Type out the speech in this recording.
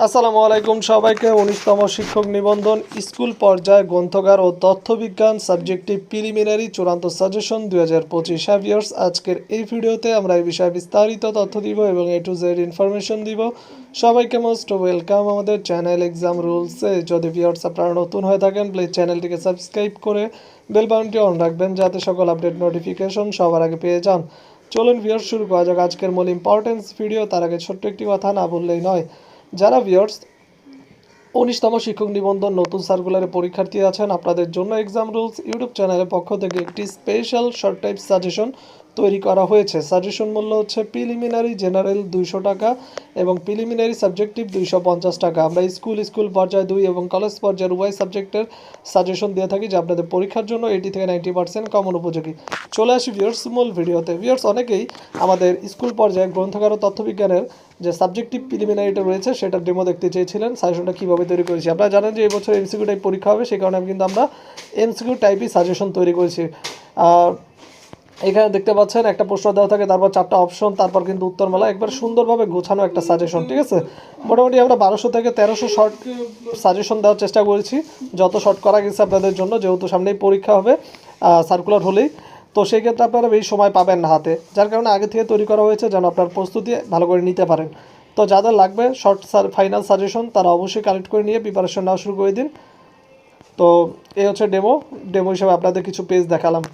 আসসালামু আলাইকুম সবাইকে। উনিশতম শিক্ষক নিবন্ধন, স্কুল পর্যায়ে গ্রন্থগার ও তথ্যবিজ্ঞান সাবজেক্টিভ প্রিলিমিনারি চূড়ান্ত সাজেশন দুই হাজার পঁচিশ হ্যাভিয়ার্স আজকের এই ভিডিওতে আমরা এই বিষয়ে বিস্তারিত তথ্য দিব এবং এ টু জেড ইনফরমেশন দিব। সবাইকে মোস্ট ওয়েলকাম আমাদের চ্যানেল এক্সাম রুলসে যদি ভিউয়ার্স আপনারা নতুন হয়ে থাকেন প্লিজ চ্যানেলটিকে সাবস্ক্রাইব করে বেল বাটনটি অন রাখবেন যাতে সকল আপডেট নোটিফিকেশন সবার আগে পেয়ে যান। চলুন ভিউয়ার্স শুরু করা যাক। আজকের মূল ইম্পর্টেন্স ভিডিও তার আগে ছোট্ট একটি কথা না বললেই নয়। যারা ভিউয়ার্স উনিশতম শিক্ষক নিবন্ধন নতুন সার্কুলারে পরীক্ষার্থী আছেন, আপনাদের জন্য এক্সাম রুলস ইউটিউব চ্যানেলের পক্ষ থেকে একটি স্পেশাল শর্ট টাইপ সাজেশন তৈরি করা হয়েছে। সাজেশন মূল্য হচ্ছে প্রিলিমিনারি জেনারেল দুইশো টাকা এবং প্রিলিমিনারি সাবজেক্টিভ দুইশো পঞ্চাশ টাকা। আমরা স্কুল স্কুল পর্যায়ে দুই এবং কলেজ পর্যায়ের উভয় সাবজেক্টের সাজেশন দিয়ে থাকি যে আপনাদের পরীক্ষার জন্য এইটি থেকে নাইনটি পার্সেন্ট কমন উপযোগী। চলে আসি ভিউয়ার্স মূল ভিডিওতে ভিউয়ার্স অনেকেই আমাদের স্কুল পর্যায়ে গ্রন্থাগার ও তথ্যবিজ্ঞানের যে সাবজেক্টিভ প্রিলিমিনারিটা রয়েছে সেটার ডেমো দেখতে চেয়েছিলেন। সাজেশনটা কীভাবে তৈরি করেছি? আপনারা জানেন যে এই বছর এমসিকিউ টাইপ পরীক্ষা হবে সেই কারণে কিন্তু আমরা এমসিকিউ টাইপই সাজেশন তৈরি করেছি। আর এখানে দেখতে পাচ্ছেন, একটা প্রশ্ন দেওয়া থাকে, তারপর চারটা অপশন তারপর কিন্তু উত্তরমালা একবার সুন্দরভাবে গোছানো একটা সাজেশন ঠিক আছে? মোটামুটি আমরা বারোশো থেকে তেরোশো শর্ট সাজেশন দেওয়ার চেষ্টা করেছি। যত শর্ট করা গেছে আপনাদের জন্য, যেহেতু সামনেই পরীক্ষা হবে সার্কুলার হলেই। তো সেই ক্ষেত্রে আপনারা বেশি সময় পাবেন না হাতে। যার কারণে আগে থেকে তৈরি করা হয়েছে, যেন আপনার প্রস্তুতি ভালো করে নিতে পারেন। তো যাদের লাগবে শর্ট ফাইনাল সাজেশন তারা অবশ্যই কালেক্ট করে নিয়ে প্রিপারেশন নেওয়া শুরু করে দিন। তো এই হচ্ছে ডেমো ডেমো হিসেবে আপনাদের কিছু পেজ দেখালাম।